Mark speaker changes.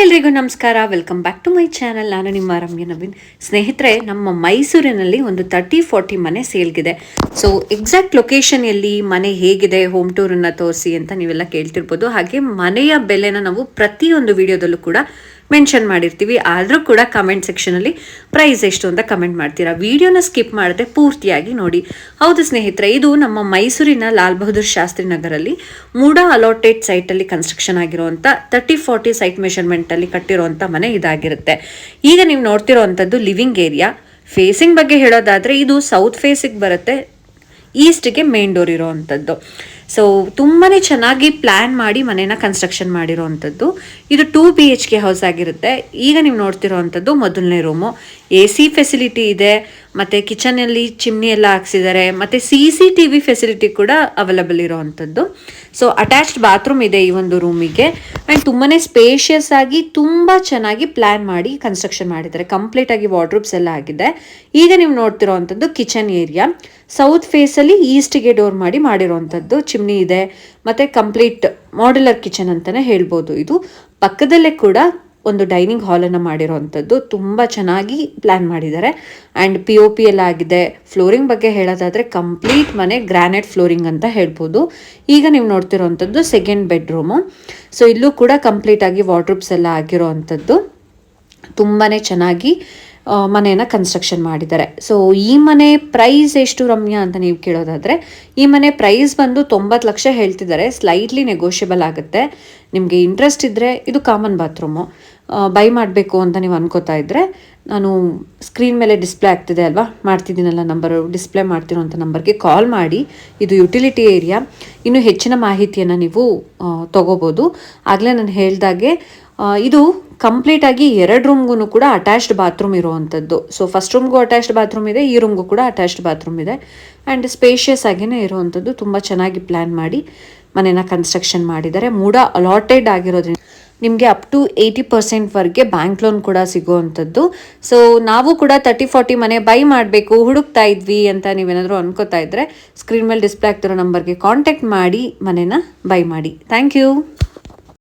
Speaker 1: ಎಲ್ರಿಗೂ ನಮಸ್ಕಾರ. Welcome back to my channel ನಾನು ನಿಮ್ಮ ರಮ್ಯ ನವೀನ್. ಸ್ನೇಹಿತರೆ, ನಮ್ಮ ಮೈಸೂರಿನಲ್ಲಿ ಒಂದು ತರ್ಟಿ ಫಾರ್ಟಿ ಮನೆ ಸೇಲ್ಗಿದೆ ಸೊ ಎಕ್ಸಾಕ್ಟ್ ಲೊಕೇಶನ್ ಎಲ್ಲಿ, ಮನೆ ಹೇಗಿದೆ ಹೋಮ್ ಟೂರನ್ನು ತೋರಿಸಿ ಅಂತ ನೀವೆಲ್ಲ ಕೇಳ್ತಿರ್ಬೋದು. ಹಾಗೆ ಮನೆಯ ಬೆಲೆನ ನಾವು ಪ್ರತಿಯೊಂದು ವಿಡಿಯೋದಲ್ಲೂ ಕೂಡ ಮೆನ್ಷನ್ ಮಾಡಿರ್ತೀವಿ. ಆದರೂ ಕೂಡ ಕಮೆಂಟ್ ಸೆಕ್ಷನಲ್ಲಿ ಪ್ರೈಸ್ ಎಷ್ಟು ಅಂತ ಕಮೆಂಟ್ ಮಾಡ್ತೀರಾ. ವಿಡಿಯೋನ ಸ್ಕಿಪ್ ಮಾಡದೆ ಪೂರ್ತಿಯಾಗಿ ನೋಡಿ. ಹೌದು ಸ್ನೇಹಿತರೆ, ಇದು ನಮ್ಮ ಮೈಸೂರಿನ ಲಾಲ್ ಬಹದ್ದೂರ್ ಶಾಸ್ತ್ರಿ ನಗರಲ್ಲಿ ಮೂಡ ಅಲಾಟೆಡ್ ಸೈಟಲ್ಲಿ ಕನ್ಸ್ಟ್ರಕ್ಷನ್ ಆಗಿರುವಂಥ ತರ್ಟಿ ಫೋರ್ಟಿ ಸೈಟ್ ಮೆಷರ್ಮೆಂಟಲ್ಲಿ ಕಟ್ಟಿರುವಂಥ ಮನೆ ಇದಾಗಿರುತ್ತೆ. ಈಗ ನೀವು ನೋಡ್ತಿರೋವಂಥದ್ದು ಲಿವಿಂಗ್ ಏರಿಯಾ ಫೇಸಿಂಗ್ ಬಗ್ಗೆ ಹೇಳೋದಾದರೆ ಇದು ಸೌತ್ ಫೇಸಿಗೆ ಬರುತ್ತೆ ಈಸ್ಟ್ಗೆ ಮೇನ್ ಡೋರ್ ಇರೋವಂಥದ್ದು. ಸೊ ತುಂಬಾ ಚೆನ್ನಾಗಿ ಪ್ಲ್ಯಾನ್ ಮಾಡಿ ಮನೇನ ಕನ್ಸ್ಟ್ರಕ್ಷನ್ ಮಾಡಿರೋವಂಥದ್ದು ಇದು two B H K house ಆಗಿರುತ್ತೆ. ಈಗ ನೀವು ನೋಡ್ತಿರೋವಂಥದ್ದು ಮೊದಲನೇ ರೂಮು ಎ ಸಿ ಫೆಸಿಲಿಟಿ ಇದೆ. ಮತ್ತು ಕಿಚನಲ್ಲಿ ಚಿಮ್ನಿ ಎಲ್ಲ ಹಾಕ್ಸಿದ್ದಾರೆ ಮತ್ತು C C T V facility ಕೂಡ ಅವೈಲಬಲ್ ಇರೋವಂಥದ್ದು ಸೊ ಅಟ್ಯಾಚ್ಡ್ ಬಾತ್ರೂಮ್ ಇದೆ ಈ ಒಂದು ರೂಮಿಗೆ ಆ್ಯಂಡ್ ತುಂಬಾ ಸ್ಪೇಷಿಯಸ್ ಆಗಿ ತುಂಬ ಚೆನ್ನಾಗಿ ಪ್ಲ್ಯಾನ್ ಮಾಡಿ ಕನ್ಸ್ಟ್ರಕ್ಷನ್ ಮಾಡಿದ್ದಾರೆ. ಕಂಪ್ಲೀಟ್ ಆಗಿ ವಾರ್ಡ್ರೂಬ್ಸ್ ಎಲ್ಲ ಆಗಿದೆ. ಈಗ ನೀವು ನೋಡ್ತಿರೋವಂಥದ್ದು ಕಿಚನ್ ಏರಿಯಾ ಸೌತ್ ಫೇಸಲ್ಲಿ ಈಸ್ಟ್ಗೆ ಡೋರ್ ಮಾಡಿ ಮಾಡಿರೋವಂಥದ್ದು ಚಿಮ್ನಿ ಇದೆ, ಮತ್ತು ಕಂಪ್ಲೀಟ್ ಮಾಡ್ಯುಲರ್ ಕಿಚನ್ ಅಂತಲೇ ಹೇಳ್ಬೋದು ಇದು. ಪಕ್ಕದಲ್ಲೇ ಕೂಡ ಒಂದು ಡೈನಿಂಗ್ ಹಾಲನ್ನು ಮಾಡಿರೋವಂಥದ್ದು ತುಂಬ ಚೆನ್ನಾಗಿ ಪ್ಲ್ಯಾನ್ ಮಾಡಿದ್ದಾರೆ. ಆ್ಯಂಡ್ ಪಿ ಒ ಪಿ ಎಲ್ಲ ಆಗಿದೆ. ಫ್ಲೋರಿಂಗ್ ಬಗ್ಗೆ ಹೇಳೋದಾದರೆ ಕಂಪ್ಲೀಟ್ ಮನೆ ಗ್ರಾನೈಟ್ ಫ್ಲೋರಿಂಗ್ ಅಂತ ಹೇಳ್ಬೋದು. ಈಗ ನೀವು ನೋಡ್ತಿರೋವಂಥದ್ದು ಸೆಕೆಂಡ್ ಬೆಡ್ರೂಮು ಸೊ ಇಲ್ಲೂ ಕೂಡ ಕಂಪ್ಲೀಟಾಗಿ ವಾರ್ಡ್ರೂಬ್ಸ್ ಎಲ್ಲ ಆಗಿರೋ ಅಂಥದ್ದು ತುಂಬಾ ಚೆನ್ನಾಗಿ ಮನೆಯನ್ನು ಕನ್ಸ್ಟ್ರಕ್ಷನ್ ಮಾಡಿದ್ದಾರೆ. ಸೊ ಈ ಮನೆ ಪ್ರೈಸ್ ಎಷ್ಟು ರಮ್ಯಾ ಅಂತ ನೀವು ಕೇಳೋದಾದರೆ, ಈ ಮನೆ ಪ್ರೈಸ್ ಬಂದು ತೊಂಬತ್ತು ಲಕ್ಷ ಹೇಳ್ತಿದ್ದಾರೆ. ಸ್ಲೈಟ್ಲಿ ನೆಗೋಷಿಯಬಲ್ ಆಗುತ್ತೆ. ನಿಮಗೆ ಇಂಟ್ರೆಸ್ಟ್ ಇದ್ದರೆ ಇದು ಕಾಮನ್ ಬಾತ್ರೂಮು ಬೈ ಮಾಡಬೇಕು ಅಂತ ನೀವು ಅನ್ಕೋತಾ ಇದ್ದರೆ ನಾನು ಸ್ಕ್ರೀನ್ ಮೇಲೆ ಡಿಸ್ಪ್ಲೇ ಆಗ್ತಿದೆ ಅಲ್ವಾ? ಮಾಡ್ತಿದ್ದೀನಲ್ಲ ನಂಬರು ಡಿಸ್ಪ್ಲೇ ಮಾಡ್ತಿರೋಂಥ ನಂಬರ್ಗೆ ಕಾಲ್ ಮಾಡಿ. ಇದು ಯುಟಿಲಿಟಿ ಏರಿಯಾ ಇನ್ನು ಹೆಚ್ಚಿನ ಮಾಹಿತಿಯನ್ನು ನೀವು ತೊಗೋಬೋದು. ಆಗಲೇ ನಾನು ಹೇಳ್ದಾಗೆ ಇದು ಕಂಪ್ಲೀಟ್ ಆಗಿ ಎರಡು ರೂಮ್ಗೂ ಕೂಡ ಅಟ್ಯಾಚ್ಡ್ ಬಾತ್ರೂಮ್ ಇರುವಂಥದ್ದು. ಸೊ ಫಸ್ಟ್ ರೂಮ್ಗೂ ಅಟ್ಯಾಚ್ಡ್ ಬಾತ್ರೂಮ್ ಇದೆ, ಈ ರೂಮ್ಗೂ ಕೂಡ ಅಟ್ಯಾಚ್ಡ್ ಬಾತ್ರೂಮ್ ಇದೆ. ಆ್ಯಂಡ್ ಸ್ಪೇಷಿಯಸ್ ಆಗಿನೇ ಇರುವಂಥದ್ದು, ತುಂಬ ಚೆನ್ನಾಗಿ ಪ್ಲ್ಯಾನ್ ಮಾಡಿ ಮನೇನ ಕನ್ಸ್ಟ್ರಕ್ಷನ್ ಮಾಡಿದ್ದಾರೆ. ಮೂಡ ಅಲಾಟೆಡ್ ಆಗಿರೋದ್ರಿಂದ ನಿಮಗೆ ಅಪ್ ಟು ಏಯ್ಟಿ ಪರ್ಸೆಂಟ್ವರೆಗೆ ಬ್ಯಾಂಕ್ ಲೋನ್ ಕೂಡ ಸಿಗುವಂಥದ್ದು. ಸೊ ನಾವು ಕೂಡ ತರ್ಟಿ ಫಾರ್ಟಿ ಮನೆ ಬೈ ಮಾಡಬೇಕು, ಹುಡುಕ್ತಾ ಇದ್ವಿ ಅಂತ ನೀವೇನಾದರೂ ಅನ್ಕೋತಾ ಇದ್ದರೆ ಸ್ಕ್ರೀನ್ ಮೇಲೆ ಡಿಸ್ಪ್ಲೇ ಆಗ್ತಿರೋ ನಂಬರ್ಗೆ ಕಾಂಟ್ಯಾಕ್ಟ್ ಮಾಡಿ ಮನೇನ ಬೈ ಮಾಡಿ. Thank you